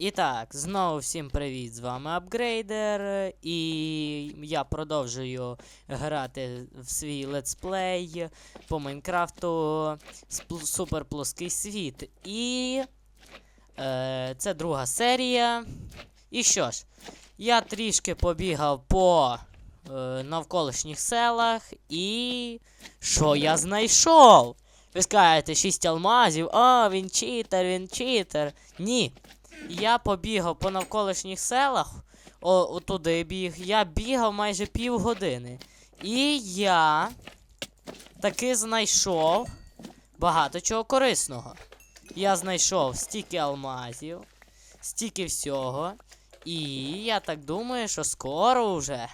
І так, знову всім привіт! З вами Апгрейдер. І я продовжую грати в свій летсплей по Майнкрафту спл- Супер Плоский світ. І е, це друга серія. І що ж, я трішки побігав по е, навколишніх селах і. Що я знайшов? Ви скажете, 6 алмазів, а, він читер, він читер. Ні. Я побігав по навколишніх селах, о, отуди біг. Я бігав майже півгодини. І я таки знайшов багато чого корисного. Я знайшов стільки алмазів, стільки всього. І я так думаю, що скоро вже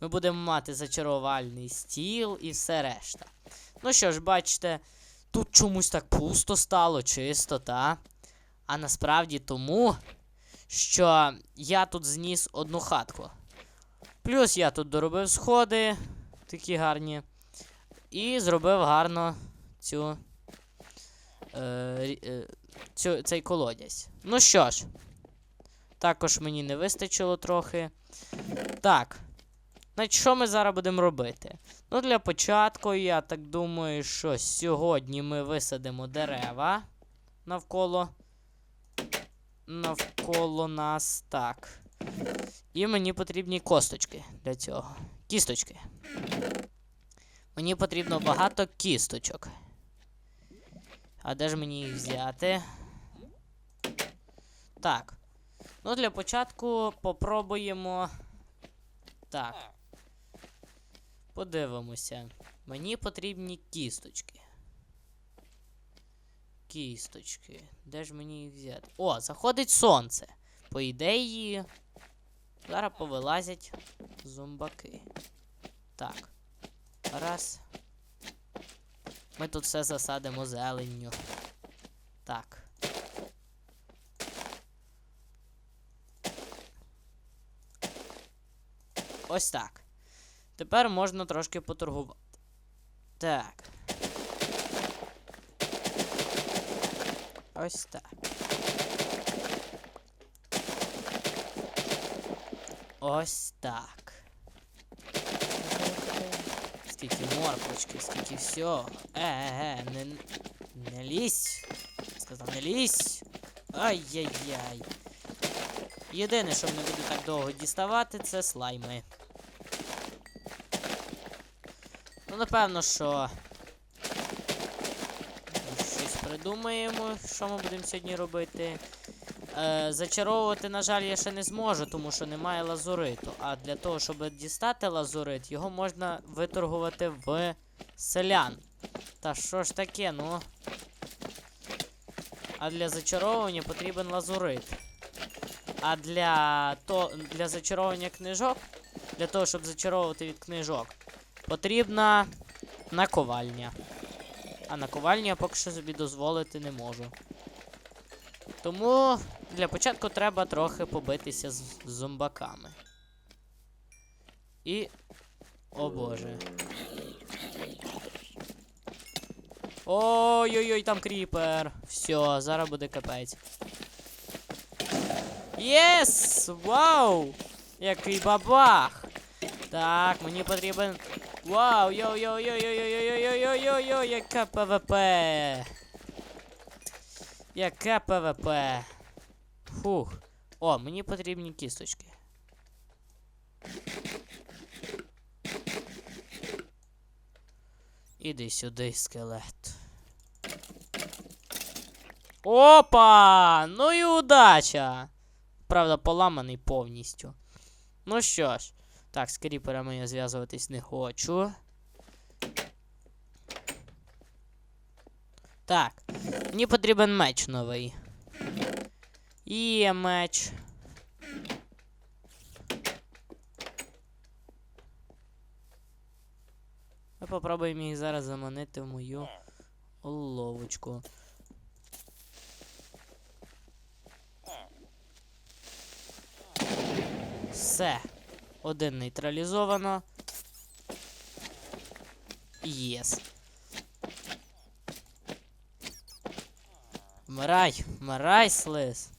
ми будемо мати зачарувальний стіл і все решта. Ну що ж, бачите, тут чомусь так пусто стало, чисто, та? А насправді тому, що я тут зніс одну хатку. Плюс я тут доробив сходи, такі гарні. І зробив гарно цю, е, е, цю цей колодязь. Ну що ж, також мені не вистачило трохи. Так. Значить, що ми зараз будемо робити? Ну, для початку, я так думаю, що сьогодні ми висадимо дерева навколо навколо нас. Так. І мені потрібні косточки для цього. Кісточки. Мені потрібно багато кісточок. А де ж мені їх взяти? Так. Ну, для початку попробуємо. Так. Подивимося. Мені потрібні кісточки. Кісточки. Де ж мені їх взяти? О, заходить сонце. По ідеї. Зараз повилазять зомбаки. Так. Раз. Ми тут все засадимо зеленню. Так. Ось так. Тепер можна трошки поторгувати. Так. Ось так. Ось так. Скільки морквочки, скільки всього. Е-е-е, не, не лізь. Сказав, не лізь. Ай-яй-яй. Єдине, що мене буде так довго діставати, це слайми. Ну, напевно, що. Щось придумаємо, що ми будемо сьогодні робити. Е, зачаровувати, на жаль, я ще не зможу, тому що немає лазуриту. А для того, щоб дістати лазурит, його можна виторгувати в селян. Та що ж таке, ну? А для зачаровування потрібен лазурит. А для то, для зачаровування книжок, для того, щоб зачаровувати від книжок, потрібна наковальня. А наковальню я поки що собі дозволити не можу. Тому для початку треба трохи побитися з зомбаками. І. О боже. Ой-ой-ой, там кріпер. Все, зараз буде капець. Єс! Вау! Який бабах! Так, мені потрібен. Вау! Йоу-йоу-йоу-йоу-йоу-йоу-йоу-йоу-йоу-йоу, яке ПВП! Яке ПВП? Фух. О, мені потрібні кісточки. Іди сюди, скелет. Опа! Ну і удача! Правда, поламаний повністю. Ну що ж, так, з кріперами я зв'язуватись не хочу. Так, мені потрібен меч новий. Є меч. Ми попробуємо їх зараз заманити в мою ловочку. Все. Один нейтралізовано. Єс. Вмирай, вмирай, слиз.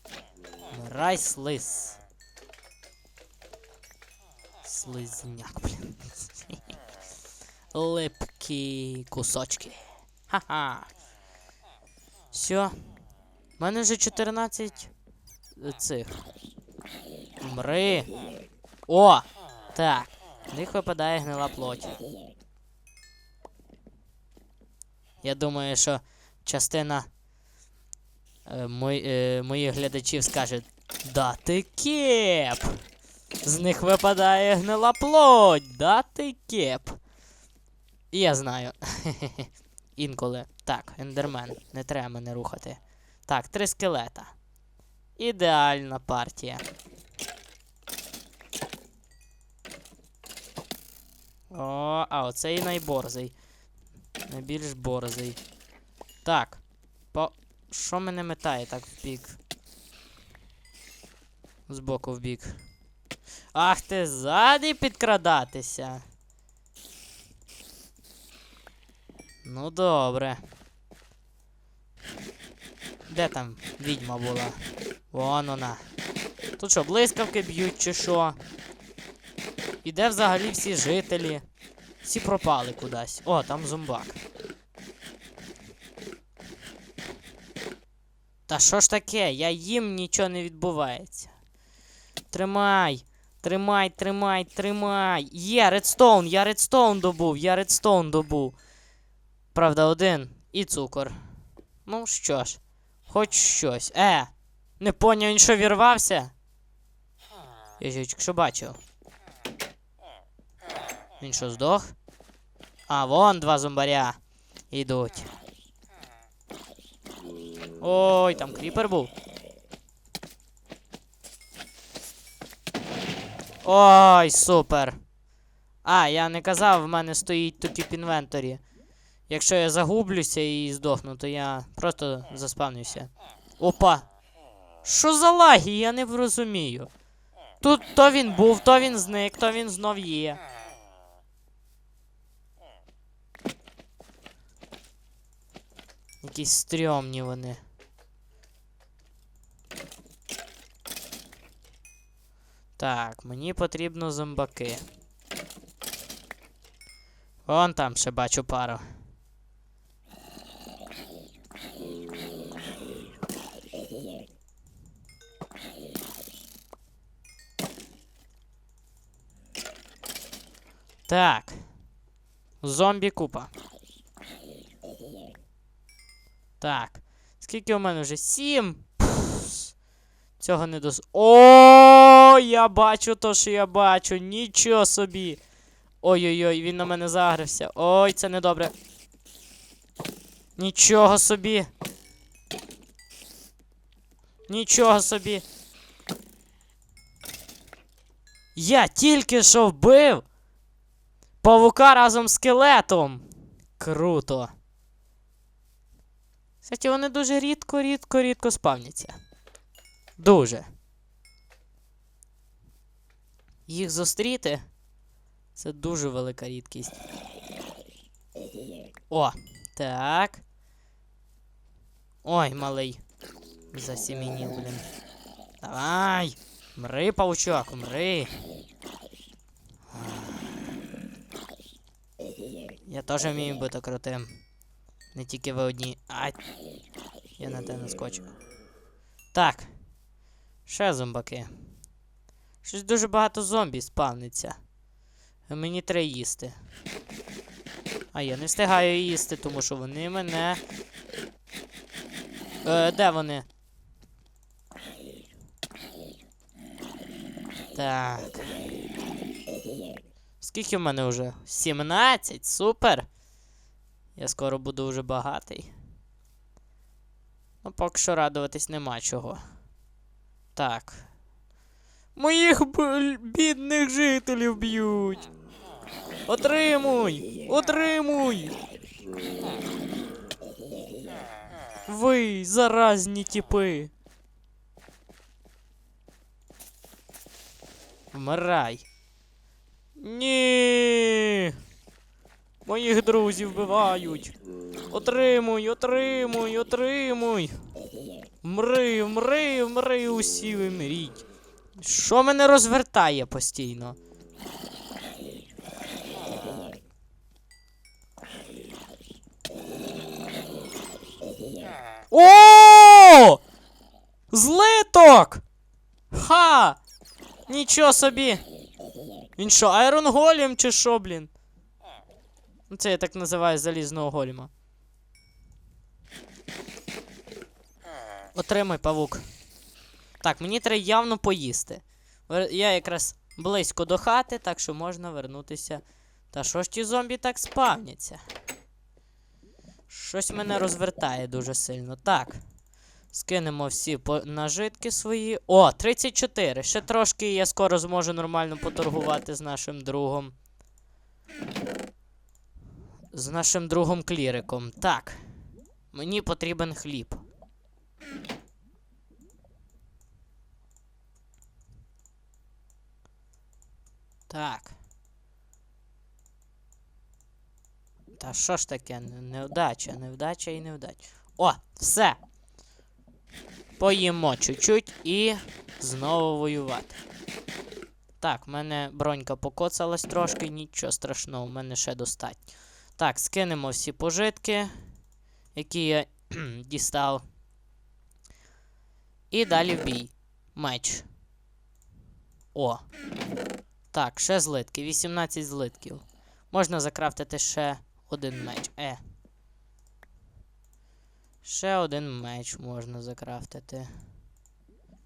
Вмирай, слиз. Слизняк, блін. Липкі кусочки. Ха-ха. Все. У мене вже 14 цих. Мри. О! Так. В них випадає гнила плоть. Я думаю, що частина е, мой, е, моїх глядачів скаже Да ти кеп! З них випадає гнила плоть, да ти кеп. І я знаю. Інколи. Так, ендермен, не треба мене рухати. Так, три скелета. Ідеальна партія. О, а оцей найборзий. Найбільш борзий. Так. По... Що мене метає так в бік? Збоку в бік. Ах ти ззаді підкрадатися. Ну добре. Де там відьма була? Вон вона. Тут що, блискавки б'ють чи що? І де взагалі всі жителі? Всі пропали кудись. О, там зомбак. Та що ж таке? Я їм нічого не відбувається. Тримай! Тримай, тримай, тримай! Є, редстоун! Я редстоун добув, я редстоун добув. Правда, один. І цукор. Ну що ж, хоч щось. Е! Не поняв, він що вірвався? Я ж що бачив. Він що, здох? А, вон два зомбаря. Ідуть. Ой, там кріпер був. Ой, супер. А, я не казав, в мене стоїть в інвенторі. Якщо я загублюся і здохну, то я просто заспавнюся. Опа! Що за лаги? Я не розумію. Тут то він був, то він зник, то він знов є. Якісь стрьомні вони. Так, мені потрібно зомбаки. Вон там ще бачу пару. Так. Зомбі купа. Так. Скільки у мене вже? Сім. Пф, Цього не дос. О, я бачу то, що я бачу. Нічого собі. Ой-ой-ой, він на мене загрився. Ой, це недобре. Нічого собі. Нічого собі. Я тільки що вбив павука разом з скелетом. Круто. Кстати, вони дуже рідко, рідко, рідко спавняться. Дуже. Їх зустріти це дуже велика рідкість. О, так. Ой, малий. Засімінів, блін. Давай! Мри, паучок, мри. Я теж вмію бути крутим. Не тільки ви одні. Ай. Я на те наскочив. Так. Ще зомбаки. Щось дуже багато зомбі спавниться. Мені треба їсти. А я не встигаю їсти, тому що вони мене. Е, де вони? Так. Скільки в мене вже? 17? Супер! Я скоро буду вже багатий. Ну, поки що радуватись нема чого. Так. Моїх бідних жителів б'ють. Отримуй! Отримуй! Ви заразні тіпи. Вмирай. Ні. Моїх друзів вбивають. Отримуй, отримуй, отримуй. Мри, мри, мри, усі ви мріть. Що мене розвертає постійно? О! Злиток! Ха! Нічого собі! Він що, Айрон Голем чи що, блін? Ну, Це я так називаю залізного голема. Отримай, павук. Так, мені треба явно поїсти. Я якраз близько до хати, так що можна вернутися. Та що ж ті зомбі так спавняться? Щось мене розвертає дуже сильно. Так. Скинемо всі нажитки свої. О, 34. Ще трошки я скоро зможу нормально поторгувати з нашим другом. З нашим другом кліриком. Так. Мені потрібен хліб. Так. Та що ж таке? Невдача, невдача і невдача. О, все. Поїмо чуть-чуть і знову воювати. Так, в мене бронька покоцалась трошки, нічого страшного, в мене ще достатньо. Так, скинемо всі пожитки, які я дістав. І далі в бій. Меч. О. Так, ще злитки. 18 злитків. Можна закрафтити ще один меч. Е. Ще один меч можна закрафтити.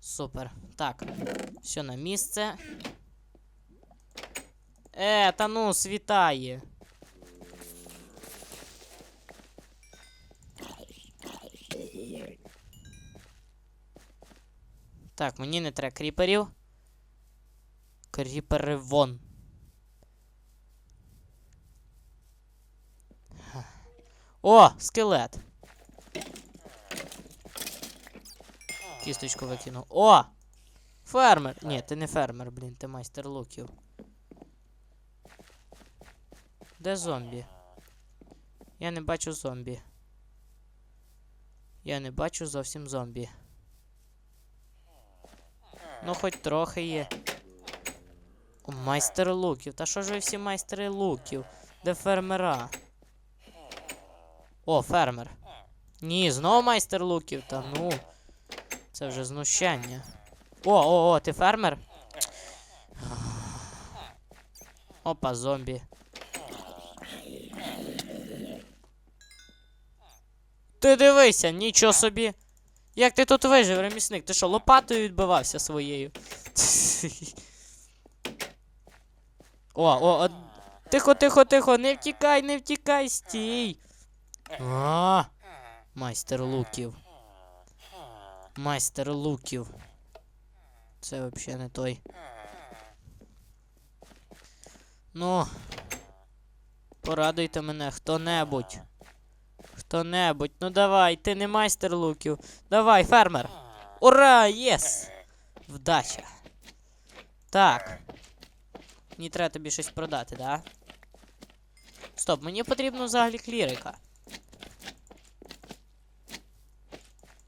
Супер. Так. Все на місце. Е, та ну, світає. Так, мені не треба кріперів. Кріпери вон. О, скелет. Кісточку викинув. О! Фермер! Ні, ти не фермер, блін, ти майстер луків. Де зомбі? Я не бачу зомбі. Я не бачу зовсім зомбі. Ну, хоч трохи є. О, майстер луків. Та що ж ви всі майстери луків? Де фермера? О, фермер. Ні, знову майстер луків. Та ну. Це вже знущання. О, о, о, ти фермер? Опа, зомбі. Ти дивися, нічого собі. Як ти тут вижив, ремісник? Ти що, лопатою відбивався своєю? О, о, о. Тихо, тихо, тихо, не втікай, не втікай, стій. А, майстер луків. Майстер луків. Це взагалі не той. Ну. Порадуйте мене хто-небудь. Хто-небудь. Ну давай, ти не майстер луків. Давай, фермер. Ура! Єс! Вдача. Так. Мені треба тобі щось продати, да? Стоп, мені потрібно взагалі клірика.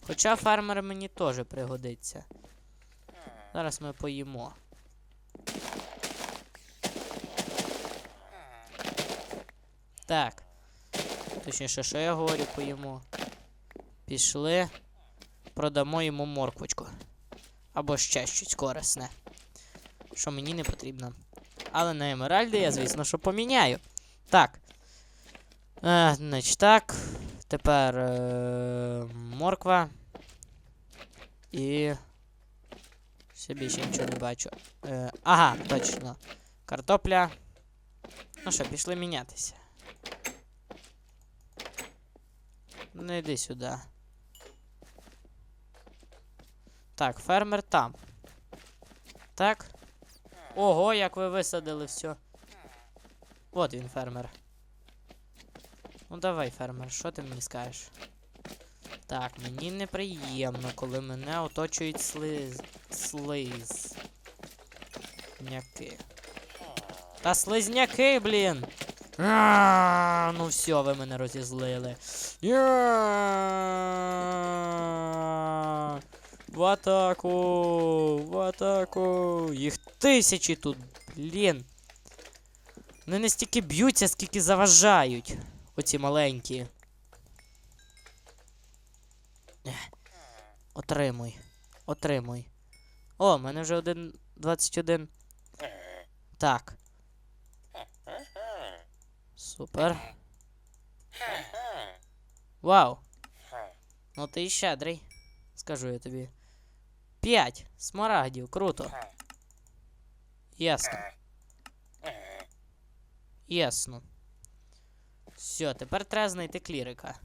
Хоча фермер мені теж пригодиться. Зараз ми поїмо. Так. Точніше, що я говорю, поїмо. Пішли. Продамо йому морквочку. Або ще щось корисне. Що мені не потрібно. Але на емеральди я, звісно, що поміняю. Так. Е, значить так. Тепер е, морква. І. Ще більше нічого не бачу. Е, ага, точно. Картопля. Ну що, пішли мінятися. Ну йди сюди. Так, фермер там. Так. Ого, як ви висадили все. От він, фермер. Ну давай, фермер, що ти мені скажеш? Так, мені неприємно, коли мене оточують слиз. Слиз. Няки. Та слизняки, блін! А, ну все, ви мене розізлили. В атаку! В атаку! Їх тисячі тут, блін. Вони не стільки б'ються, скільки заважають. Оці маленькі. Отримуй. Отримуй. О, в мене вже один 21. Так. Супер. Вау. Ну ти щедрий. Скажу я тобі. П'ять. Смарагдів. Круто. Ясно. Ясно. Все, тепер треба знайти клірика.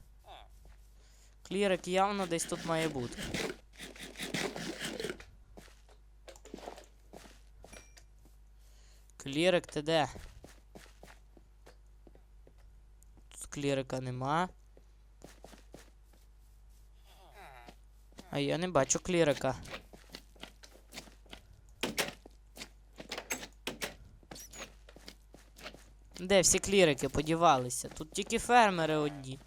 Клірик явно десь тут має бути. Клірик, ти де? Тут клірика нема. А я не бачу клірика. Де всі клірики подівалися? Тут тільки фермери одні.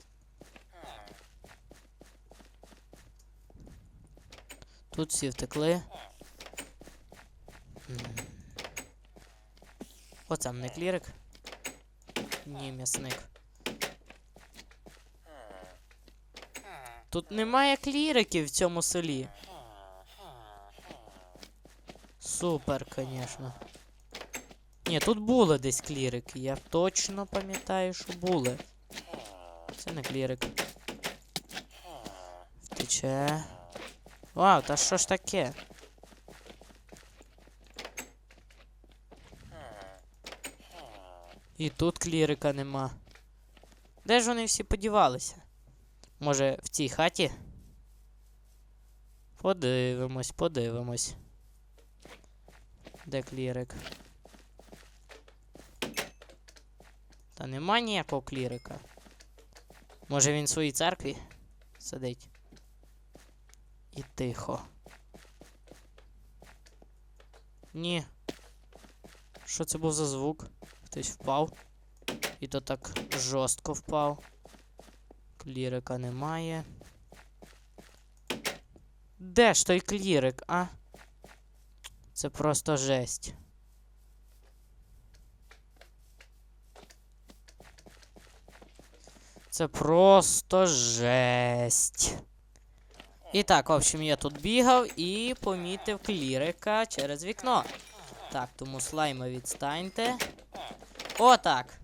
Тут всі втекли. Оце не клірик. Ні, м'ясник. Тут немає кліриків в цьому селі. Супер, звісно. Ні, тут були десь клірики. Я точно пам'ятаю, що були. Це не клірик. Втече. Вау, та що ж таке? І тут клірика нема. Де ж вони всі подівалися? Може, в цій хаті? Подивимось, подивимось. Де клірик? Та нема ніякого клірика. Може він в своїй церкві сидить? І тихо. Ні. Що це був за звук? Хтось впав. І то так жорстко впав. Клірика немає. Де ж той клірик, а? Це просто жесть. Це просто жесть. І так, в общем, я тут бігав і помітив клірика через вікно. Так, тому слайми відстаньте. О, так.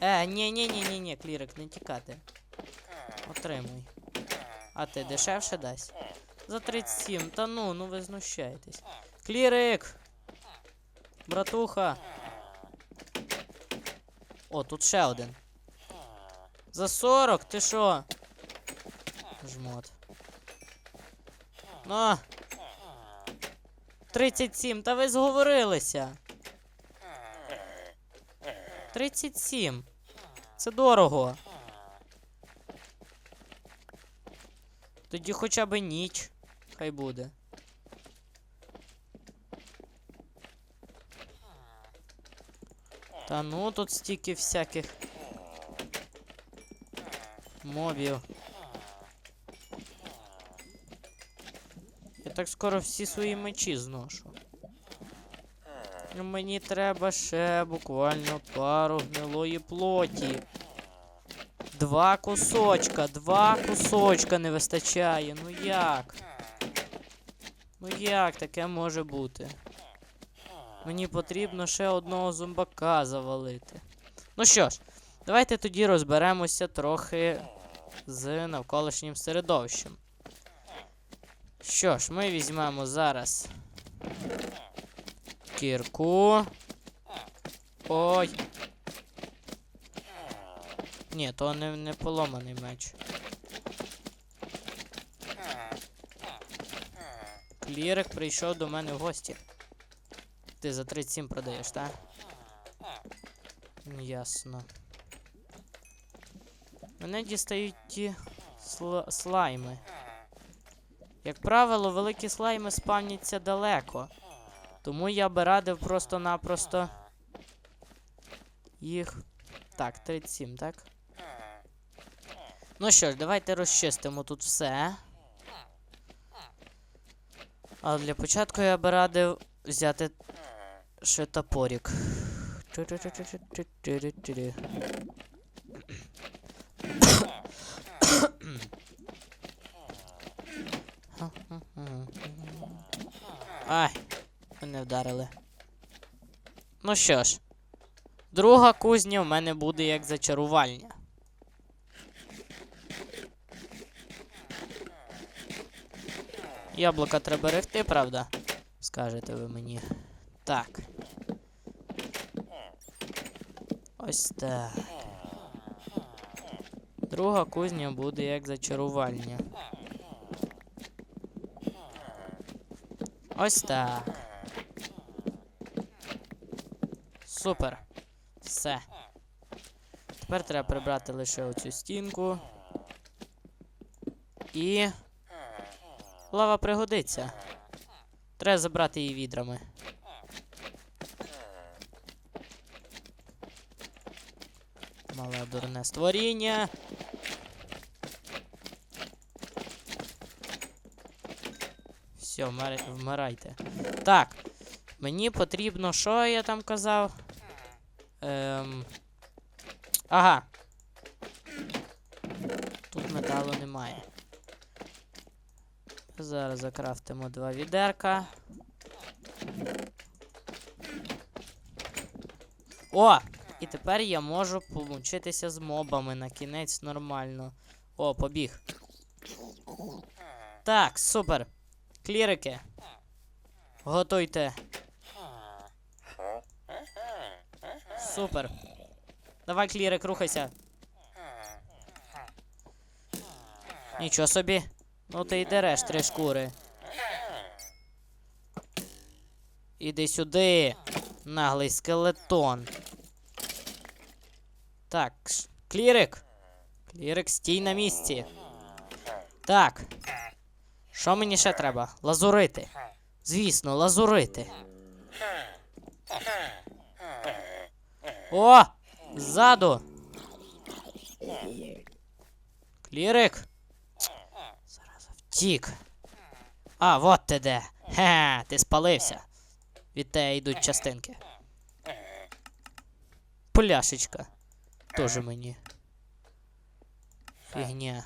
Е, ні, ні, ні, ні, ні, клірик, не тікати. Отримуй. А ти дешевше дасть? За 37. Та ну, ну ви знущаєтесь. Клірик! Братуха. О, тут ще один. За 40, ти що? Жмот. Ну. 37, та ви зговорилися. 37. Це дорого. Тоді хоча б ніч. Хай буде. Та ну тут стільки всяких мобів. Я так скоро всі свої мечі зношу. Мені треба ще буквально пару гнилої плоті. Два кусочка, два кусочка не вистачає. Ну як? Ну як таке може бути? Мені потрібно ще одного зомбака завалити. Ну що ж, давайте тоді розберемося трохи з навколишнім середовищем. Що ж, ми візьмемо зараз кірку. Ой. Ні, то не, не поломаний меч. Клірик прийшов до мене в гості. Ти за 37 продаєш, так? Ясно. Мене дістають ті сл- слайми. Як правило, великі слайми спавняться далеко. Тому я би радив просто-напросто їх Так, 37, так? Ну що ж, давайте розчистимо тут все. А для початку я би радив взяти ще топорик. Ай, мене вдарили. Ну що ж, друга кузня в мене буде як зачарувальня. Яблука треба рехти, правда? Скажете ви мені. Так. Ось так. Друга кузня буде як зачарувальня. Ось так. Супер. Все. Тепер треба прибрати лише оцю стінку. І. Лава пригодиться. Треба забрати її відрами. Мале дурне створіння. Все, вмирайте. Так. Мені потрібно, що я там казав? Ем... Ага. Тут металу немає. Зараз закрафтимо два відерка. О! І тепер я можу помучитися з мобами на кінець нормально. О, побіг. Так, супер. Клірики. Готуйте. Супер. Давай, клірик, рухайся. Нічого собі. Ну ти й дереш три шкури. Іди сюди, наглий скелетон. Так, клірик. Клірик, стій на місці. Так. Що мені ще треба? Лазурити. Звісно, лазурити. О! Ззаду. Клірик. Втік. А, вот ти де. Хе, ти спалився. Від тебе йдуть частинки. Пляшечка. Тоже мені. Фігня.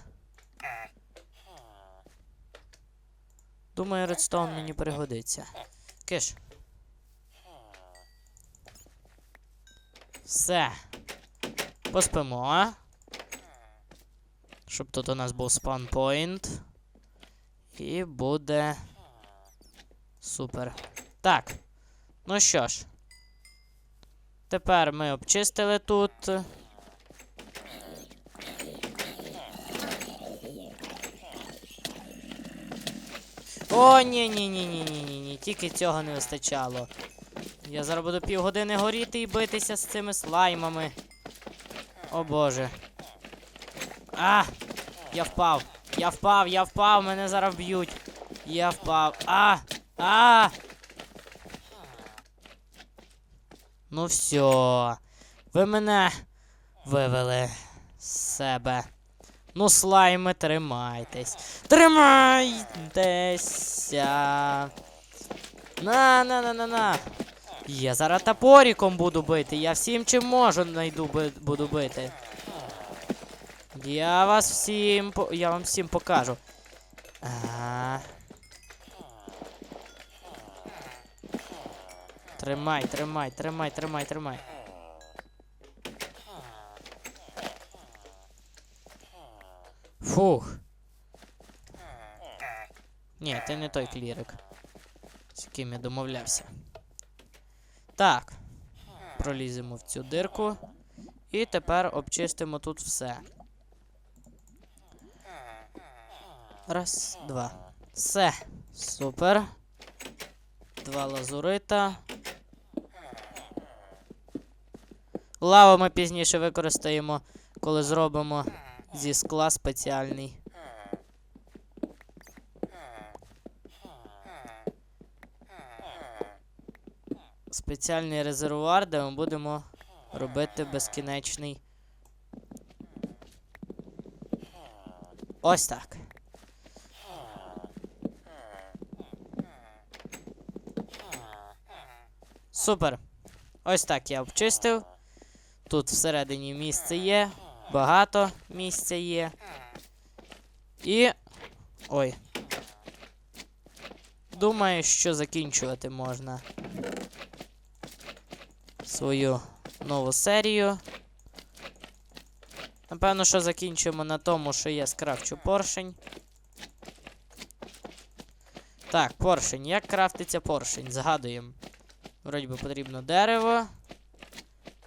Думаю, редстоун мені пригодиться. Киш. Все. Поспимо. Щоб тут у нас був спанпойнт. І буде. Супер. Так. Ну що ж. Тепер ми обчистили тут. О, ні, ні, ні, ні, ні, ні, ні. Тільки цього не вистачало. Я зараз буду півгодини горіти і битися з цими слаймами. О боже. А! Я впав! Я впав, я впав, мене зараз б'ють. Я впав. А! А! Ну все. Ви мене вивели з себе. Ну, слайми, тримайтесь. Тримайтеся. На, на, на, на, на. Я зараз топориком буду бити. Я всім чим можу найду буду бити. Я вас всім по- я вам всім покажу. А. Тримай, тримай, тримай, тримай, тримай. Фух. Ні, ти не той клірик, з яким я домовлявся. Так. Проліземо в цю дирку. І тепер обчистимо тут все. Раз, два. Все. Супер. Два лазурита. Лаву ми пізніше використаємо, коли зробимо зі скла спеціальний. Спеціальний резервуар, де ми будемо робити безкінечний. Ось так. Супер. Ось так я обчистив. Тут всередині місце є. Багато місця є. І. Ой. Думаю, що закінчувати можна свою нову серію. Напевно, що закінчимо на тому, що я скрафчу поршень. Так, поршень. Як крафтиться поршень? Згадуємо. Вроді би потрібно дерево.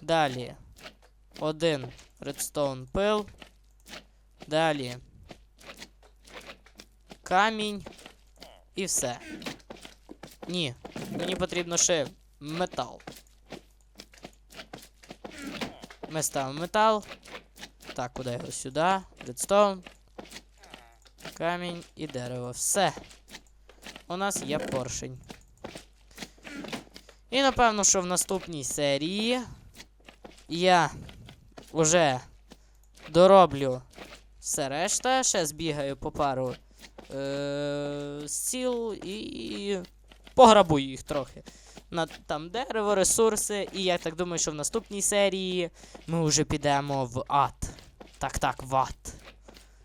Далі. Один редстоун пил. Далі. Камінь. І все. Ні. Мені потрібно ще метал. Ми ставимо метал. Так, куди його сюди? Редстоун. Камінь і дерево. Все. У нас є поршень. І напевно, що в наступній серії я вже дороблю все решта. Ще збігаю по пару е- сіл і пограбую їх трохи. На там дерево, ресурси, і я так думаю, що в наступній серії ми вже підемо в ад. Так, так, в ад.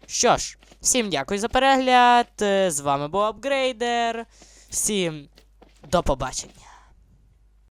Що ж, всім дякую за перегляд. е, З вами був Апгрейдер. Всім до побачення.